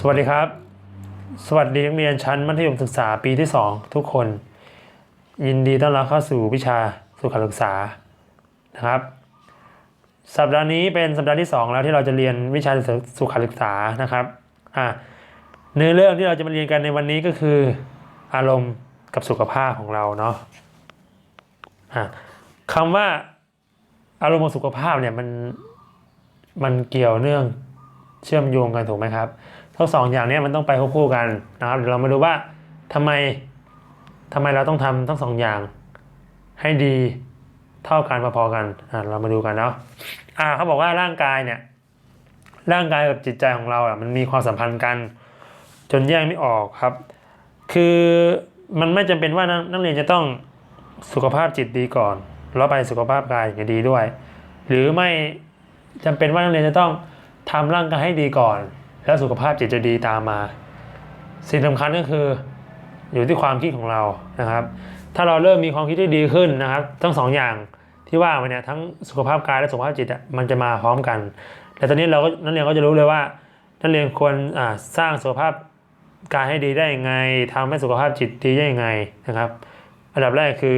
สวัสดีครับ สวัสดีนักเรียนชั้นมัธยมศึกษาปีที่ 2 ทุกคน ยินดีต้อนรับเข้าสู่วิชาสุขศึกษานะครับ สัปดาห์นี้เป็นสัปดาห์ที่ 2 แล้วที่เราจะเรียนวิชาสุขศึกษานะครับอะเนื้อเรื่องที่เราจะมาเรียนกันในวันนี้ก็คือ อารมณ์กับสุขภาพของเราเนาะอะคำว่าอารมณ์กับสุขภาพเนี่ยมันมันเกี่ยวเนื่องเชื่อมโยงกันถูกไหมครับ ทั้งสองอย่างนี้มันต้องไปควบคู่กันนะครับเดี๋ยวเรามาดูว่าทำไมทำไมเราต้องทำทั้งสองอย่าง ให้ดีเท่ากันพอๆกันอะเรามาดูกันเนาะอ่าเขาบอกว่าร่างกายเนี่ยร่างกายกับจิตใจของเราอะมันมีความสัมพันธ์กัน จนแยกไม่ออกครับ คือมันไม่จำเป็นว่านักเรียนจะต้องสุขภาพจิตดีก่อน แล้วไปสุขภาพกายอย่างดีด้วย หรือไม่จำเป็นว่านักเรียนจะต้องทำร่างกายให้ดีก่อน แล้วสุขภาพจิตจะดีตามมา สิ่งสำคัญก็คืออยู่ที่ความคิดของเรานะครับ ถ้าเราเริ่มมีความคิดที่ดีขึ้นนะครับ ทั้งสองอย่างที่ว่ามาเนี่ยทั้งสุขภาพกายและสุขภาพจิตมันจะมาพร้อมกัน แต่ตอนนี้เราก็นักเรียนก็จะรู้เลยว่านักเรียนควรสร้างสุขภาพกายให้ดีได้ยังไงทำให้สุขภาพจิตดีได้ยังไงนะครับอันดับแรกคือ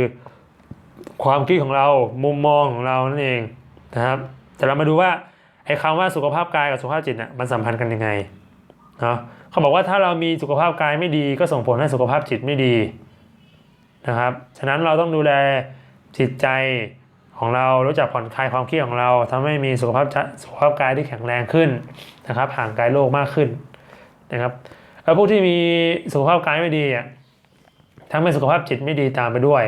ความคิดของเรามุมมองของเรานั่นเองนะครับ แต่เรามาดูว่า อ้คำว่าสุขภาพกายกับสุขภาพจิตน่ะมันสัมพันธ์กันยังไงเนาะเขาบอกว่าถ้าเรามีสุขภาพกายไม่ดีก็ส่งผลให้สุขภาพจิตไม่ดีนะครับฉะนั้นเราต้องดูแลจิตใจของเรารู้จักผ่อนคลายความเครียดของเราทำให้มีสุขภาพสุขภาพกายที่แข็งแรงขึ้นนะครับ ห่างไกลโรคมากขึ้นนะครับแล้วผู้ที่มีสุขภาพกายไม่ดีอะทำให้สุขภาพจิตไม่ดีตามไปด้วย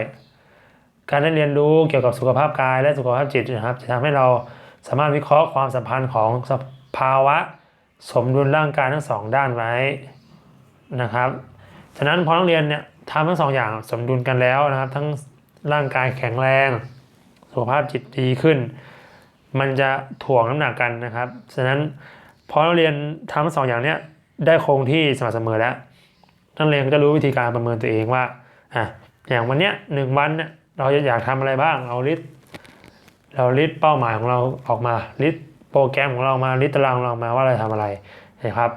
การได้เรียนรู้เกี่ยวกับสุขภาพกายและสุขภาพจิตนะครับ จะทำให้เรา สามารถวิเคราะห์ความสัมพันธ์ของสภาวะสมดุลร่างกายทั้งสองด้านไว้นะครับฉะนั้นพอนักเรียนเนี่ยทำทั้งสองอย่างสมดุลกันแล้วนะครับ ทั้งร่างกายแข็งแรง สุขภาพจิตดีขึ้น มันจะถ่วงน้ำหนักกันนะครับ ฉะนั้นพอนักเรียนทำทั้งสองอย่างเนี้ยได้คงที่สม่ำเสมอแล้วนักเรียนก็จะรู้วิธีการประเมินตัวเองว่าอะอย่างวันเนี้ยหนึ่งวันเนี่ยเราจะอยากทำอะไรบ้างเราลิสต์ เราลิสต์เป้าหมายของเราออกมาลิสต์โปรแกรมของเรามาลิสต์ตารางของเรามาว่าเราทำอะไรนะครับ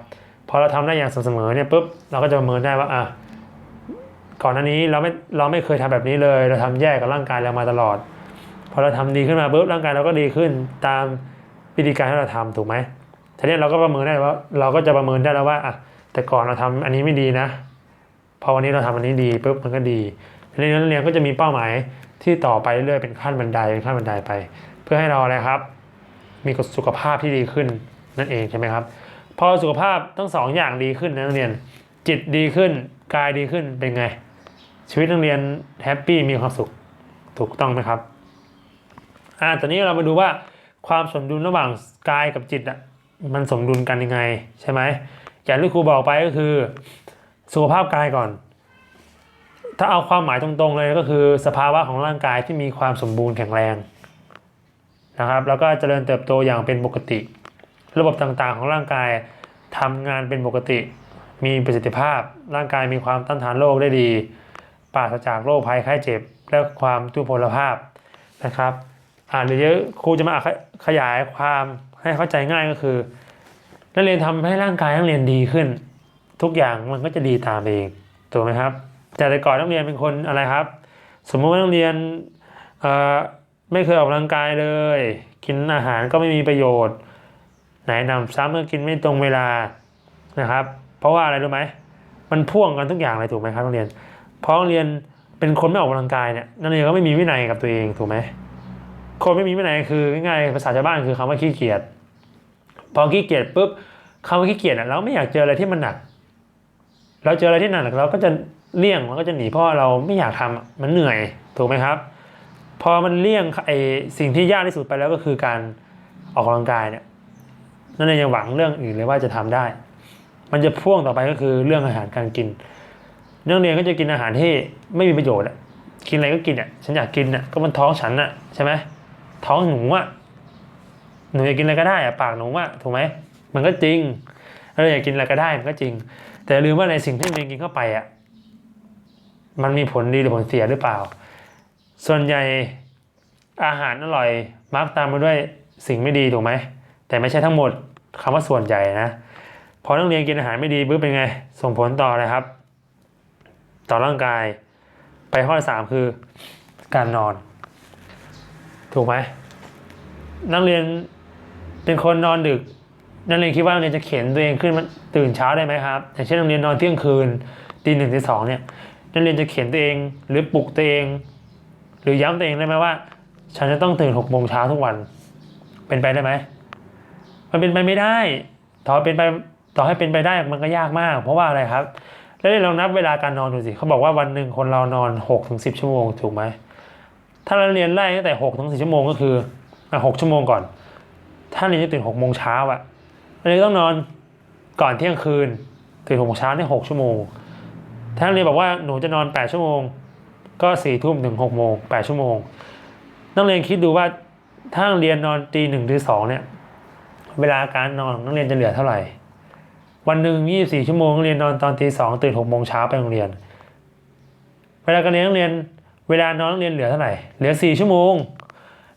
พอเราทำได้อย่างสม่ำเสมอเนี่ยปุ๊บเราก็จะประเมินได้ว่าอะก่อนหน้านี้เราไม่เราไม่เคยทำแบบนี้เลย เราทำแยกกับร่างกายเรามาตลอด พอเราทำดีขึ้นมาปุ๊บร่างกายเราก็ดีขึ้นตามวิธีการที่เราทำถูกไหมทีนี้เราก็ประเมินได้ว่าเราก็จะประเมินได้แล้วว่าอะแต่ก่อนเราทำอันนี้ไม่ดีนะ พอวันนี้เราทำอันนี้ดีปุ๊บมันก็ดีทีนี้นักเรียนก็จะมีเป้าหมาย ที่ต่อไปเรื่อยเป็นขั้นบันไดเป็นขั้นบันไดไป เพื่อให้เราอะไรครับ มีสุขภาพที่ดีขึ้นนั่นเองใช่ไหมครับ พอสุขภาพทั้งสองอย่างดีขึ้นนะนักเรียน จิตดีขึ้นกายดีขึ้นเป็นไง ชีวิตนักเรียนแฮปปี้มีความสุขถูกต้องไหมครับอ่าตอนนี้เรามาดูว่าความสมดุลระหว่างกายกับจิตอะมันสมดุลกันยังไงใช่ไหมอย่างที่ครูบอกไปก็คือ สุขภาพกายก่อน ถ้าเอาความหมายตรงๆเลยก็คือ สภาวะของร่างกายที่มีความสมบูรณ์แข็งแรงนะครับ แล้วก็เจริญเติบโตอย่างเป็นปกติ ระบบต่างๆของร่างกายทำงานเป็นปกติ มีประสิทธิภาพ ร่างกายมีความต้านทานโรคได้ดีปราศจากโรคภัยไข้เจ็บ และความทุพพลภาพนะครับ อ่านเยอะๆครูจะมาขยายความให้เข้าใจง่ายก็คือ นักเรียนทำให้ร่างกายนักเรียนดีขึ้น ทุกอย่างมันก็จะดีตามเองถูกไหมครับ แต่แต่ก่อนนักเรียนเป็นคนอะไรครับ สมมติว่านักเรียนไม่เคยออกกำลังกายเลย กินอาหารก็ไม่มีประโยชน์ ไหนนำซ้ำก็กินไม่ตรงเวลานะครับ เพราะว่าอะไรรู้ไหมมันพ่วงกันทุกอย่างเลยถูกไหมครับนักเรียนเพราะนักเรียนเป็นคนไม่ออกกำลังกายเนี่ยนักเรียนก็ไม่มีวินัยกับตัวเองถูกไหมคนไม่มีวินัยคือง่ายๆภาษาชาวบ้านคือคำว่าขี้เกียจพอขี้เกียจปุ๊บคำว่าขี้เกียจอะเราไม่อยากเจออะไรที่มันหนัก เราเจออะไรที่หนักเราก็จะเลี่ยงเราก็จะหนีเพราะเราไม่อยากทำอะมันเหนื่อยถูกไหมครับ พอมันเลี่ยงไอสิ่งที่ยากที่สุดไปแล้วก็คือการออกกำลังกายเนี่ยนั่นเองยังหวังเรื่องอื่นเลยว่าจะทำได้ มันจะพ่วงต่อไปก็คือเรื่องอาหารการกินนักเรียนก็จะกินอาหารที่ไม่มีประโยชน์อะกินอะไรก็กินอะฉันอยากกินอะก็มันท้องฉันอะใช่ไหมท้องหนูอะหนูอยากกินอะไรก็ได้อะปากหนูอะถูกไหมมันก็จริงเราอยากกินอะไรก็ได้มันก็จริง แต่ลืมว่าในสิ่งที่เรียนกินเข้าไปอะมันมีผลดีหรือผลเสียหรือเปล่า ส่วนใหญ่อาหารอร่อยมักตามมาด้วยสิ่งไม่ดีถูกไหม แต่ไม่ใช่ทั้งหมดคำว่าส่วนใหญ่นะ พอนักเรียนกินอาหารไม่ดีปุ๊บเป็นไง ส่งผลต่ออะไรครับ ต่อร่างกาย ไปข้อสามคือการนอน ถูกไหม นักเรียนเป็นคนนอนดึก นักเรียนคิดว่านักเรียนจะเข็นตัวเองขึ้นมาตื่นเช้าได้ไหมครับอย่างเช่นนักเรียนนอนเที่ยงคืนตีหนึ่งตีสองเนี่ยนักเรียนจะเข็นตัวเองหรือปลุกตัวเอง หรือย้ำตัวเองได้ไหมว่า ฉันจะต้องตื่นหกโมงเช้าทุกวัน เป็นไปได้ไหมมันเป็นไปไม่ได้ต่อเป็นไปต่อให้เป็นไปได้มันก็ยากมาก เพราะว่าอะไรครับ แล้วลองนับเวลาการนอนดูสิเขาบอกว่าวันหนึ่งคนเรานอนหกถึงสิบชั่วโมงถูกไหมถ้าเราเรียนไล่ตั้งแต่หกถึงสิบชั่วโมงก็คือหกชั่วโมงก่อน ถ้าเรียนจะตื่นหกโมงเช้าอะ เราเลยต้องนอนก่อนเที่ยงคืนตื่นหกโมงเช้าเนี่ยหกชั่วโมง ถ้าเรียนบอกว่าหนูจะนอนแปดชั่วโมง ก็สี่ทุ่มถึงหกโมงแปดชั่วโมง นักเรียนคิดดูว่าถ้านักเรียนนอนตีหนึ่งตีสองเนี่ยเวลาการนอนของนักเรียนจะเหลือเท่าไหร่ วันหนึ่งยี่สี่ชั่วโมงนักเรียนนอนตอนตีสองตื่นหกโมงเช้าไปโรงเรียน เวลาการเรียนนักเรียนเวลานอนนักเรียนเหลือเท่าไหร่ เหลือสี่ชั่วโมง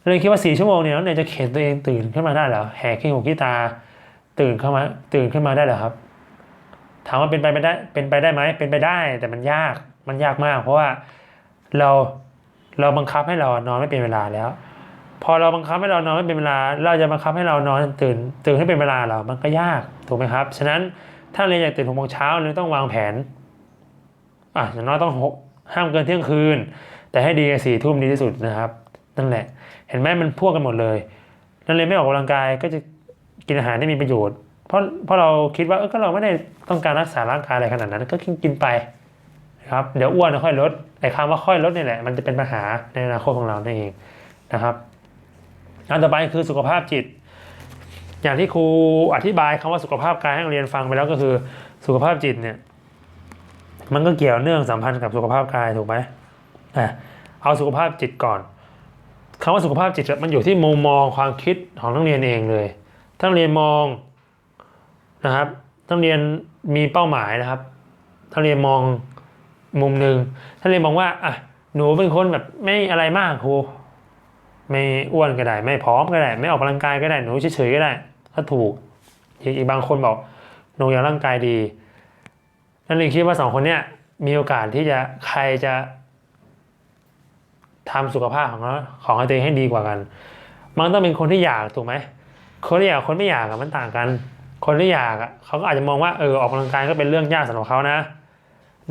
นักเรียนคิดว่าสี่ชั่วโมงเนี่ยนักเรียนจะเข็นตัวเองตื่นขึ้นมาได้หรอแหกขี้หูขี้ตา ตื่นเข้ามาตื่นขึ้นมาได้เหรอครับ ถามว่าเป็นไปไม่ได้เป็นไปได้ไหมเป็นไปได้แต่มันยากมันยากมาก เพราะว่าเราเราบังคับให้เรานอนไม่เป็นเวลาแล้ว พอเราบังคับให้เรานอนไม่เป็นเวลา เราจะบังคับให้เรานอนตื่น ตื่นให้เป็นเวลาเรามันก็ยากถูกไหมครับฉะนั้นถ้าเรียนอยากตื่นหกโมงเช้าเราต้องวางแผนอะอย่างน้อยต้องหกห้ามเกินเที่ยงคืน แต่ให้ดีสี่ทุ่มดีที่สุดนะครับ นั่นแหละ เห็นไหมมันพ่วงกันหมดเลยนั่นเลยไม่ออกกำลังกายก็จะ กินอาหารที่มีประโยชน์ เพราะเพราะเราคิดว่าเออก็เราไม่ได้ต้องการรักษาร่างกายอะไรขนาดนั้น ก็กินกินไปนะครับเดี๋ยวอ้วนแล้วค่อยลดไอ้คำว่าค่อยลดนี่แหละมันจะเป็นปัญหาในอนาคตของเรานั่นเองนะครับอันต่อไปคือสุขภาพจิต อย่างที่ครูอธิบายคำว่าสุขภาพกายให้นักเรียนฟังไปแล้วก็คือสุขภาพจิตเนี่ยมันก็เกี่ยวเนื่องสัมพันธ์กับสุขภาพกายถูกไหมอะเอาสุขภาพจิตก่อนคำว่าสุขภาพจิตมันอยู่ที่มุมมองความคิดของนักเรียนเองเลย ถ้านเรียนมองนะครับนักเรียนมีเป้าหมายนะครับนักเรียนมองมุมหนึ่งถ้าเรียนมองว่าอะหนูเป็นคนแบบไม่อะไรมากครูไม่อ้วนก็ได้ ไม่พร้อมก็ได้ ไม่ออกกำลังกายก็ได้ หนูเฉยๆก็ได้ก็ถูกอีกอีกบางคนบอกหนูอยากร่างกายดี นั่นเลยคิดว่าสองคนเนี้ยมีโอกาสที่จะใครจะทำสุขภาพของเขาของตัวเองให้ดีกว่ากัน มันต้องเป็นคนที่อยากถูกไหม คนที่อยากคนไม่อยากอะมันต่างกัน คนที่อยากอะเขาก็อาจจะมองว่าเออออกกำลังกายก็เป็นเรื่องยากสำหรับเขานะ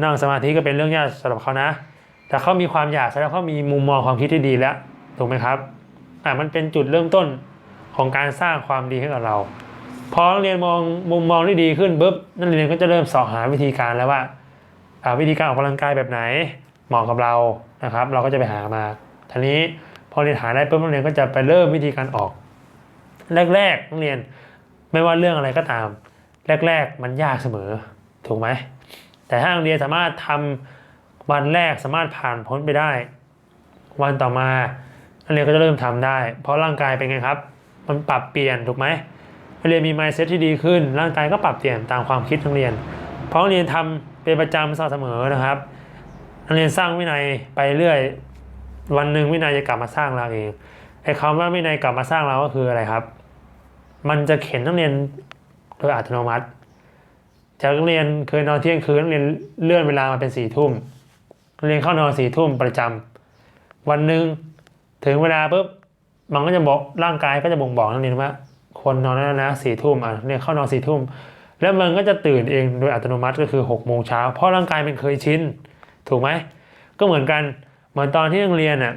นั่งสมาธิก็เป็นเรื่องยากสำหรับเขานะ แต่เขามีความอยากแสดงว่าเขามีมุมมองความคิดที่ดีแล้วถูกไหมครับอ่ามันเป็นจุดเริ่มต้นของการสร้างความดีให้กับเราพอนักเรียนมองมุมมองที่ดีขึ้นปุ๊บนักเรียนก็จะเริ่มสอบหาวิธีการแล้วว่าอ่าวิธีการออกกำลังกายแบบไหนเหมาะกับเรานะครับ เราก็จะไปหามาทีนี้พอเรียนหาได้ปุ๊บนักเรียนก็จะไปเริ่มวิธีการออก แรกๆนักเรียนไม่ว่าเรื่องอะไรก็ตาม แรก ๆ มันยากเสมอถูกไหมแต่ถ้านักเรียนสามารถทำวันแรกสามารถผ่านพ้นไปได้ วันต่อมานักเรียนก็จะเริ่มทำได้ เพราะร่างกายเป็นไงครับ มันปรับเปลี่ยนถูกไหมนักเรียนมี mindset ที่ดีขึ้น ร่างกายก็ปรับเปลี่ยนตามความคิดนักเรียน เพราะนักเรียนทำเป็นประจำเสมอนะครับนักเรียนสร้างวินัยไปเรื่อยวันหนึ่งวินัยจะกลับมาสร้างเราเองไอ้คำว่าวินัยกลับมาสร้างเราก็คืออะไรครับ มันจะเข็นนักเรียนโดยอัตโนมัติ จากนักเรียนเคยนอนเที่ยงคืนนักเรียนเลื่อนเวลามาเป็นสี่ทุ่มนักเรียนเข้านอนสี่ทุ่มประจำวันหนึ่งถึงเวลาปุ๊บมันก็จะบอกร่างกายก็จะบ่งบอกนักเรียนว่า คนนอนแล้วนะสี่ทุ่มอะเนี่ยเข้านอนสี่ทุ่มแล้วมันก็จะตื่นเองโดยอัตโนมัติก็คือหกโมงเช้าเพราะร่างกายมันเคยชินถูกไหมก็เหมือนกันเหมือนตอนที่นักเรียนอะ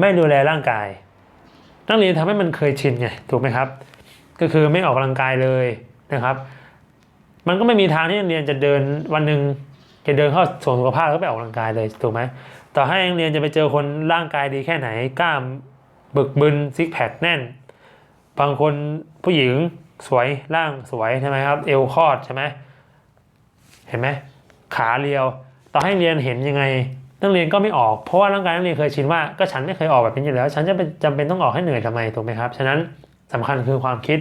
ไม่ดูแลร่างกาย นักเรียนทำให้มันเคยชินไงถูกไหมครับ ก็คือไม่ออกกำลังกายเลยนะครับ มันก็ไม่มีทางที่นักเรียนจะเดินวันหนึ่งจะเดินเข้าส่วนสุขภาพแล้วไปออกกำลังกายเลยถูกไหมต่อให้นักเรียนจะไปเจอคนร่างกายดีแค่ไหนกล้ามบึกบึนซิกแพคแน่น บางคนผู้หญิงสวยร่างสวยใช่ไหมครับ เอวคอดใช่ไหมเห็นไหมขาเรียว ต่อให้เรียนเห็นยังไง นักเรียนก็ไม่ออก เพราะว่าร่างกายนักเรียนเคยชินว่าก็ฉันไม่เคยออกแบบนี้อยู่แล้ว ฉันจะเป็นจำเป็นต้องออกให้เหนื่อยทำไมถูกไหมครับ ฉะนั้นสำคัญคือความคิด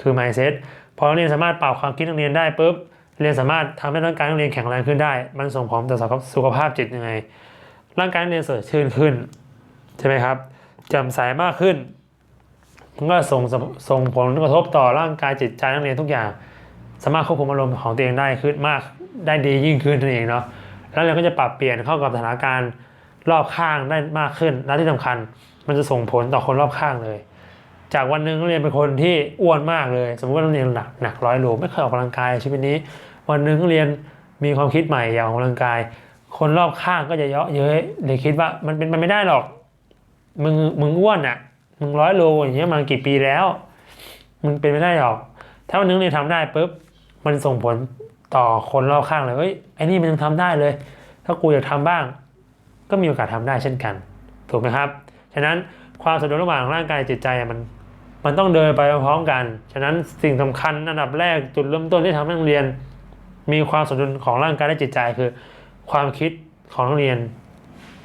คือ mindset พอนักเรียนสามารถปรับความคิดนักเรียนได้ปุ๊บเรียนสามารถทำให้ร่างกายนักเรียนแข็งแรงขึ้นได้ มันส่งผลต่อสุขภาพจิตยังไง ร่างกายนักเรียนสดชื่นขึ้นใช่ไหมครับจ่มใสมากขึ้นมันก็ส่งส่งผลกระทบต่อร่างกายจิตใจนักเรียนทุกอย่าง สามารถควบคุมอารมณ์ของตัวเองได้ขึ้นมากได้ดียิ่งขึ้นนั่นเองเนาะ แล้วเราก็จะปรับเปลี่ยนเข้ากับสถานการณ์รอบข้างได้มากขึ้น และที่สำคัญมันจะส่งผลต่อคนรอบข้างเลย จากวันหนึ่งนักเรียนเป็นคนที่อ้วนมากเลย สมมติว่านักเรียนหนักหนักร้อยโลไม่เคยออกกำลังกายชีวิตนี้ วันหนึ่งนักเรียนมีความคิดใหม่อยากออกกำลังกาย คนรอบข้างก็จะเยาะเย้ยเลยคิดว่ามันเป็นไปไม่ได้หรอก มึงมึงอ้วนอะมึงร้อยโลอย่างเงี้ยมากี่ปีแล้ว มึงเป็นไม่ได้หรอก ถ้าวันนึงเนี่ยทำได้ปุ๊บมันส่งผล ต่อคนรอบข้างเลยเฮ้ยไอ้นี่มันยังทำได้เลย ถ้ากูอยากทำบ้าง ก็มีโอกาสทำได้เช่นกัน ถูกไหมครับ ฉะนั้นความสมดุลระหว่างร่างกายจิตใจมันมันต้องเดินไปพร้อมกัน ฉะนั้นสิ่งสำคัญอันดับแรกจุดเริ่มต้นที่ทำให้นักเรียน มีความสมดุลของร่างกายและจิตใจคือ ความคิดของนักเรียน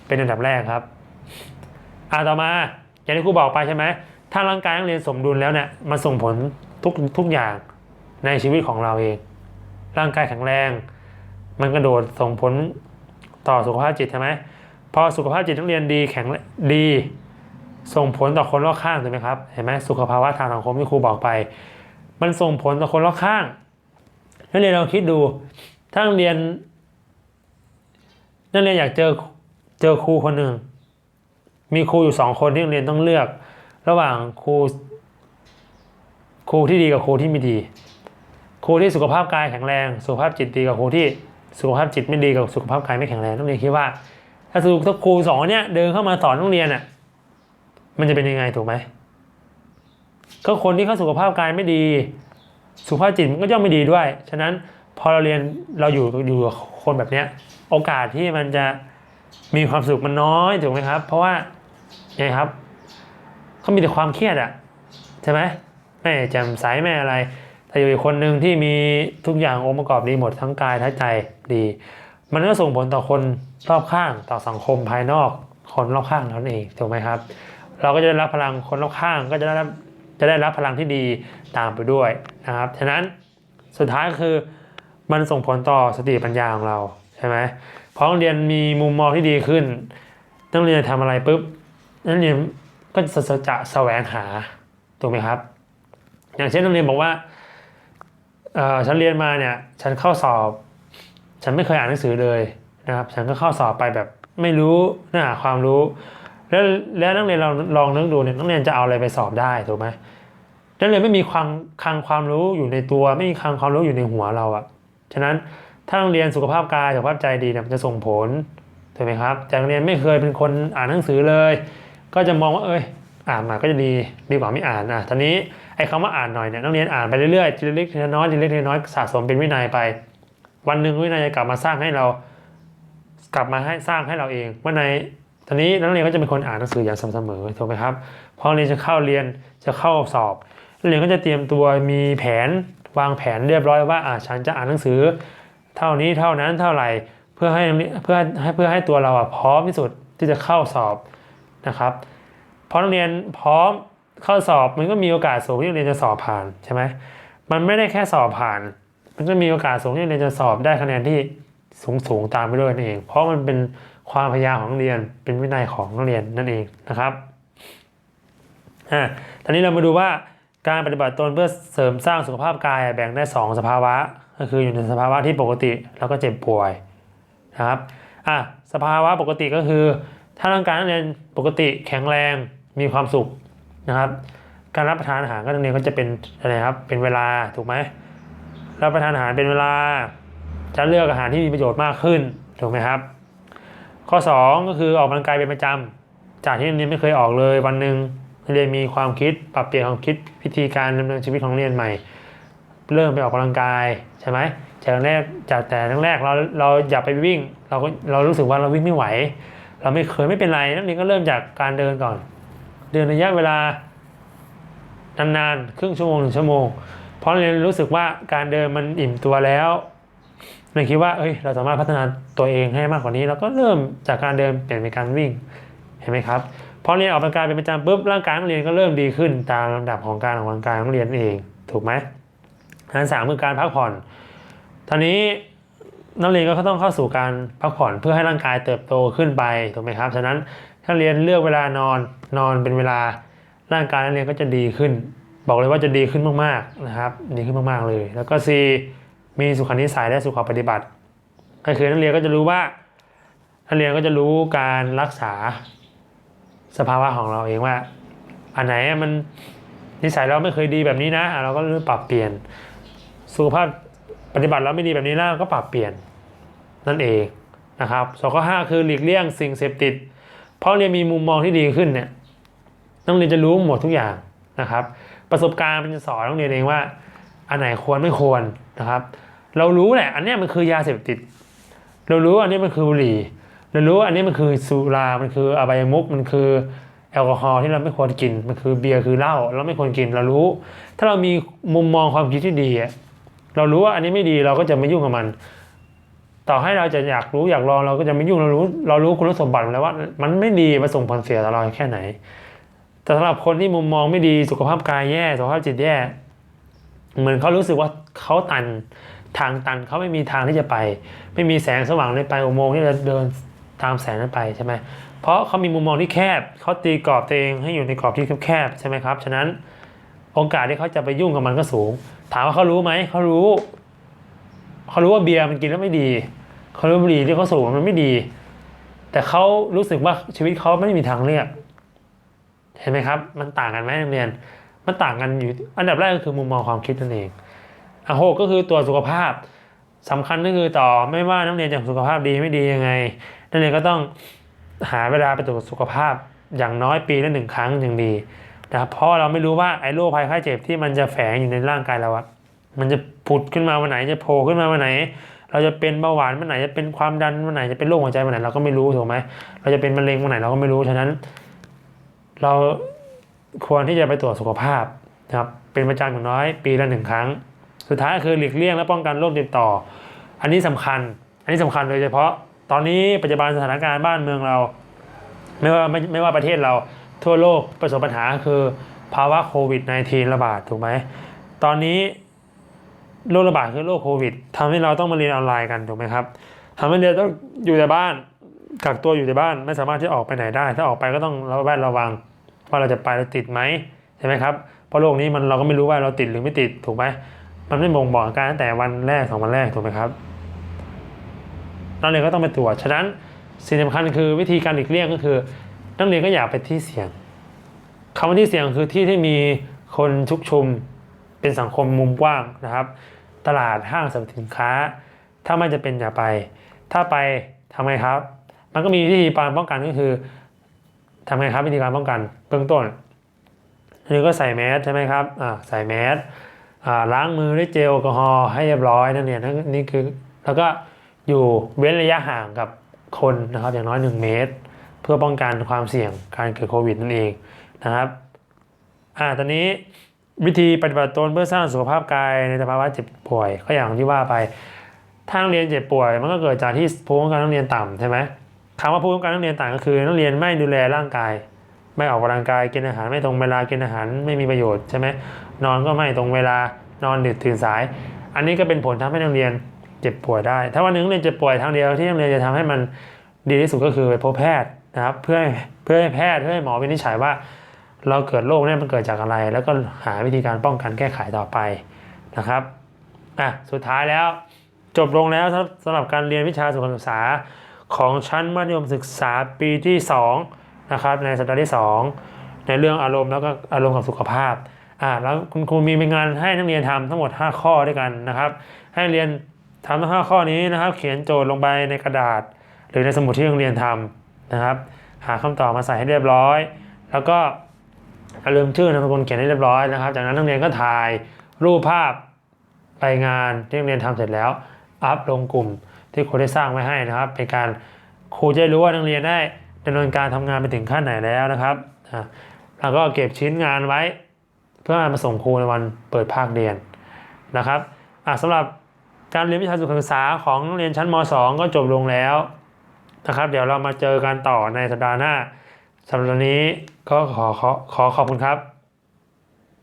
เป็นอันดับแรกครับอ่าต่อมาอย่างที่ครูบอกไปใช่ไหมถ้าร่างกายนักเรียนสมดุลแล้วเนี่ยมันส่งผลทุกทุกอย่างในชีวิตของเราเอง ร่างกายแข็งแรง มันกระโดดส่งผลต่อสุขภาพจิตใช่ไหมพอสุขภาพจิตนักเรียนดีแข็งดี ส่งผลต่อคนรอบข้างถูกไหมครับเห็นไหมสุขภาวะทางสังคมที่ครูบอกไป มันส่งผลต่อคนรอบข้างนักเรียนลองคิดดูถ้านักเรียนนักเรียนอยากเจอเจอครูคนหนึ่งมีครูอยู่สองคนที่โรงเรียนต้องเลือก ระหว่างครูครูที่ดีกับครูที่ไม่ดี ครูที่สุขภาพกายแข็งแรง สุขภาพจิตดีกับครูที่สุขภาพจิตไม่ดีกับสุขภาพกายไม่แข็งแรงต้องเรียนคิดว่า ถ้าสุถ้าครูสองคนเนี้ยเดินเข้ามาสอนนักเรียนอะมันจะเป็นยังไงถูกไหมก็คนที่เขาสุขภาพกายไม่ดี สุขภาพจิตมันก็ย่อมไม่ดีด้วย ฉะนั้นพอเราเรียนเราอยู่อยู่กับคนแบบเนี้ยโอกาสที่มันจะมีความสุขมันน้อยถูกไหมครับ เพราะว่าไงครับเขามีแต่ความเครียดอะใช่ไหมไม่แจ่มใสไม่อะไร แต่อยู่อีกคนหนึ่งที่มีทุกอย่างองค์ประกอบดีหมดทั้งกายทั้งใจดี มันก็ส่งผลต่อคนรอบข้างต่อสังคมภายนอกคนรอบข้างเราเองถูกไหมครับ เราก็จะได้รับพลังคนรอบข้างก็จะได้รับจะได้รับพลังที่ดีตามไปด้วยนะครับฉะนั้นสุดท้ายก็คือมันส่งผลต่อสติปัญญาของเราใช่ไหมพอนักเรียนมีมุมมองที่ดีขึ้นนักเรียนทำอะไรปุ๊บนักเรียนก็จะจะแสวงหาถูกไหมครับ อย่างเช่นนักเรียนบอกว่า ฉันเรียนมาเนี่ย ฉันเข้าสอบ ฉันไม่เคยอ่านหนังสือเลยนะครับ ฉันก็เข้าสอบไปแบบไม่รู้เนื้อหาความรู้ แล้วแล้วนักเรียนเราลองนึกดูเนี่ยนักเรียนจะเอาอะไรไปสอบได้ถูกไหมนักเรียนไม่มีความคลังความรู้อยู่ในตัว ไม่มีคลังความรู้อยู่ในหัวเราอะฉะนั้นถ้านักเรียนสุขภาพกายสุขภาพใจดีเนี่ยมันจะส่งผลถูกไหมครับจากนักเรียนไม่เคยเป็นคนอ่านหนังสือเลย ก็จะมองว่าเอ้ย อ่านมาก็จะดีดีกว่าไม่อ่านอะทีนี้ไอ้คำว่าอ่านหน่อยเนี่ยนักเรียนอ่านไปเรื่อยๆทีละเล็กทีละน้อยทีละเล็กทีละน้อยสะสมเป็นวินัยไป วันหนึ่งวินัยจะกลับมาสร้างให้เรา กลับมาให้สร้างให้เราเองวินัยตอนนี้นักเรียนก็จะเป็นคนอ่านหนังสืออย่างสม่ำเสมอถูกไหมครับพอเรียนจะเข้าเรียนจะเข้าสอบนักเรียนก็จะเตรียมตัวมีแผนวางแผนเรียบร้อยว่าอ่าฉันจะอ่านหนังสือ เท่านี้เท่านั้นเท่าไหร่เพื่อให้เพื่อให้เพื่อให้ตัวเราอะพร้อมที่สุดที่จะเข้าสอบนะครับ พอนักเรียนพร้อมเข้าสอบมันก็มีโอกาสสูงที่นักเรียนจะสอบผ่านใช่ไหมมันไม่ได้แค่สอบผ่าน มันก็มีโอกาสสูงที่นักเรียนจะสอบได้คะแนนที่สูงสูงตามไปด้วยนั่นเอง เพราะมันเป็นความพยายามของนักเรียนเป็นวินัยของนักเรียนนั่นเองนะครับอ่าตอนนี้เรามาดูว่าการปฏิบัติตนเพื่อเสริมสร้างสุขภาพกายแบ่งได้ 2 สภาวะ ก็คืออยู่ในสภาวะที่ปกติแล้วก็เจ็บป่วยนะครับอะสภาวะปกติก็คือ ถ้าร่างกายนักเรียนปกติแข็งแรง มีความสุขนะครับ การรับประทานอาหารก็นักเรียนก็จะเป็นอะไรครับ เป็นเวลาถูกไหมรับประทานอาหารเป็นเวลา จะเลือกอาหารที่มีประโยชน์มากขึ้นถูกไหมครับ ข้อ 2 ก็คือออกกำลังกายเป็นประจำจากที่นักเรียนไม่เคยออกเลยวันหนึ่งนักเรียนมีความคิดปรับเปลี่ยนความคิดวิธีการดำเนินชีวิตของเรียนใหม่ เริ่มไปออกกำลังกายใช่ไหมจากแรกจากแต่แรกเราเราอยากไปวิ่ง เราก็เรารู้สึกว่าเราวิ่งไม่ไหว เราไม่เคยไม่เป็นไรนักเรียนก็เริ่มจากการเดินก่อน เดินระยะเวลานานๆครึ่งชั่วโมงหนึ่งชั่วโมง เพราะเรียนรู้สึกว่าการเดินมันอิ่มตัวแล้วเรียนคิดว่าเอ้ย เราสามารถพัฒนาตัวเองให้มากกว่านี้เราก็เริ่มจากการเดินเปลี่ยนเป็นการวิ่ง เห็นไหมครับ พอเรียนออกกำลังกายเป็นประจำปุ๊บร่างกายนักเรียนก็เริ่มดีขึ้นตามลำดับของการออกกำลังกายของนักเรียนเอง ถูกไหมอันสามคือการพักผ่อนทีนี้นักเรียนก็ต้องเข้าสู่การพักผ่อนเพื่อให้ร่างกายเติบโตขึ้นไป ถูกไหมครับ ฉะนั้น ถ้าเรียนเลือกเวลานอนนอนเป็นเวลาร่างกายนักเรียนก็จะดีขึ้น บอกเลยว่าจะดีขึ้นมากๆนะครับ ดีขึ้นมากๆเลย แล้วก็ C มีสุขานิสัยและสุขปฏิบัติ ก็คือนักเรียนก็จะรู้ว่านักเรียนก็จะรู้การรักษาสภาวะของเราเองว่า อันไหนมันนิสัยเราไม่เคยดีแบบนี้นะ เราก็เริ่มปรับเปลี่ยน สุขภาพปฏิบัติเราไม่ดีแบบนี้แล้วก็ปรับเปลี่ยนนั่นเองนะครับสองข้อห้าคือหลีกเลี่ยงสิ่งเสพติด พราะเรียนมีมุมมองที่ดีขึ้นเนี่ยนักเรียนจะรู้หมดทุกอย่างนะครับ ประสบการณ์มันจะสอนนักเรียนเองว่า อันไหนควรไม่ควรนะครับ เรารู้แหละอันนี้มันคือยาเสพติด เรารู้อันนี้มันคือบุหรี่ เรารู้ว่าอันนี้มันคือสุรามันคืออบายมุกมันคือแอลกอฮอล์ที่เราไม่ควรกินมันคือเบียร์คือเหล้าเราไม่ควรกินเรารู้ ถ้าเรามีมุมมองความคิดที่ดีเรารู้ว่าอันนี้ไม่ดีเราก็จะไม่ยุ่งกับมัน ต่อให้เราจะอยากรู้อยากลองเราก็จะไม่ยุ่งเรารู้เรารู้คุณสมบัติมันแล้วว่า มันไม่ดีมาส่งผลเสียต่อเราแค่ไหน แต่สำหรับคนที่มุมมองไม่ดีสุขภาพกายแย่สุขภาพจิตแย่ เหมือนเขารู้สึกว่าเขาตันทางตันเขาไม่มีทางที่จะไป ไม่มีแสงสว่างในไปอุโมงค์ที่จะเดินตามแสงนั้นไปใช่ไหมเพราะเขามีมุมมองที่แคบเขาตีกรอบตัวเองให้อยู่ในกรอบที่แคบใช่ไหมครับฉะนั้นโอกาสที่เขาจะไปยุ่งกับมันก็สูง ถามว่าเขารู้ไหมเขารู้ เขารู้ว่าเบียร์มันกินแล้วไม่ดีเขารู้บุหรี่ที่เขาสูบมันไม่ดี แต่เขารู้สึกว่าชีวิตเขาไม่มีทางเลือกเห็นไหมครับ มันต่างกันไหมนักเรียน มันต่างกันอยู่ อันดับแรกก็คือมุมมองความคิดนั่นเองอะหกก็คือตัวสุขภาพสำคัญก็คือต่อไม่ว่านักเรียนจะสุขภาพดีไม่ดียังไงนักเรียนก็ต้องหาเวลาไปตรวจสุขภาพอย่างน้อยปีละหนึ่งครั้งอย่างดีนะครับเพราะเราไม่รู้ว่าไอ้โรคภัยไข้เจ็บที่มันจะแฝงอยู่ในร่างกายเราอะมันจะ ดขึ้นมาวันไหนจะโผล่ขึ้นมาวันไหน เราจะเป็นเบาหวานวันไหนจะเป็นความดันวันไหนจะเป็นโรคหัวใจวันไหนเราก็ไม่รู้ถูกไหมเราจะเป็นมะเร็งวันไหนเราก็ไม่รู้ฉะนั้น เราควรที่จะไปตรวจสุขภาพนะครับเป็นประจำอย่างน้อย ปีละหนึ่งครั้ง สุดท้ายก็คือหลีกเลี่ยงและป้องกันโรคติดต่อ อันนี้สำคัญ อันนี้สำคัญโดยเฉพาะตอนนี้ปัจจุบันสถานการณ์บ้านเมืองเรา ไม่ว่าไม่ไม่ว่าประเทศเราทั่วโลกประสบปัญหาคือภาวะโควิด -19 ระบาดถูกไหมตอนนี้ โรคระบาดคือโรคโควิดทำให้เราต้องมาเรียนออนไลน์กันถูกไหมครับทำให้เรียนต้องอยู่แต่บ้านกักตัวอยู่ในบ้านไม่สามารถที่ออกไปไหนได้ ถ้าออกไปก็ต้องระแวดระวัง ว่าเราจะไปแล้วติดไหมใช่ไหมครับเพราะโรคนี้มันเราก็ไม่รู้ว่าเราติดหรือไม่ติดถูกไหมมันไม่บ่งบอกอาการตั้งแต่วันแรกสองวันแรกถูกไหมครับนักเรียนก็ต้องไปตรวจฉะนั้นสิ่งสำคัญคือวิธีการหลีกเลี่ยงก็คือ นักเรียนก็อย่าไปที่เสี่ยงคำว่าที่เสี่ยงคือที่ที่มีคนชุกชุม เป็นสังคมมุมกว้างนะครับ ตลาดห้างสรรพสินค้า ถ้าไม่จะเป็นอย่าไป ถ้าไปทำไงครับ มันก็มีวิธีการป้องกันก็คือทำไงครับวิธีการป้องกันเบื้องต้นอันนี้ก็ใส่แมสใช่ไหมครับอ่าใส่แมสอ่าล้างมือด้วยเจลแอลกอฮอล์ให้เรียบร้อยนั่นเนี่ยนั่นนี่คือแล้วก็อยู่เว้นระยะห่างกับคนนะครับอย่างน้อย 1 เมตร เพื่อป้องกันความเสี่ยงการเกิดโควิดนั่นเองนะครับอ่าตอนนี้ วิธีปฏิบัติตนเพื่อสร้างสุขภาพกายในสภาวะเจ็บป่วยก็อย่างที่ว่าไปถ้านักเรียนเจ็บป่วย มันก็เกิดจากที่ภูมิคุ้มกันนักเรียนต่ำใช่ไหมคำว่าภูมิคุ้มกันนักเรียนต่ำก็คือนักเรียนไม่ดูแลร่างกาย ไม่ออกกำลังกายกินอาหารไม่ตรงเวลากินอาหารไม่มีประโยชน์ใช่ไหมนอนก็ไม่ตรงเวลานอนดึกตื่นสาย อันนี้ก็เป็นผลทำให้นักเรียนเจ็บป่วยได้ ถ้าวันนึงเรียนเจ็บป่วยทางเดียวที่นักเรียนจะทำให้มันดีที่สุดก็คือไปพบแพทย์นะครับเพื่อเพื่อให้แพทย์เพื่อให้หมอวินิจฉัยว่า เราเกิดโรคเนี่ยมันเกิดจากอะไร แล้วก็หาวิธีการป้องกันแก้ไขต่อไปนะครับอะสุดท้ายแล้วจบลงแล้วสำหรับสำหรับการเรียนวิชาสุขศึกษาของชั้นมัธยมศึกษาปีที่2นะครับในสัปดาห์ที่ 2 ในเรื่องอารมณ์แล้วก็อารมณ์กับสุขภาพอ่าแล้วคุณครูมีงานให้นักเรียนทำทั้งหมด 5 ข้อด้วยกันนะครับ ให้เรียนทำทั้ง5ข้อนี้นะครับ เขียนโจทย์ลงไปในกระดาษ หรือในสมุดที่โรงเรียนทำนะครับ หาคำตอบมาใส่ให้เรียบร้อย แล้วก็ อย่าลืมชื่อนามสกุลเขียนให้เรียบร้อยนะครับ จากนั้นนักเรียนก็ถ่ายรูปภาพไปงานที่นักเรียนทำเสร็จแล้ว อัพลงกลุ่มที่ครูได้สร้างไว้ให้นะครับ เป็นการครูจะรู้ว่านักเรียนได้ดำเนินการทำงานไปถึงขั้นไหนแล้วนะครับอะแล้วก็เก็บชิ้นงานไว้ เพื่อมาส่งครูในวันเปิดภาคเรียนนะครับอะสำหรับการเรียนวิชาสุขศึกษาของนักเรียนชั้นม .2 ก็จบลงแล้วนะครับ เดี๋ยวเรามาเจอกันต่อในสัปดาห์หน้า สำหรับวันนี้ก็ขอขอขอขอบคุณครับ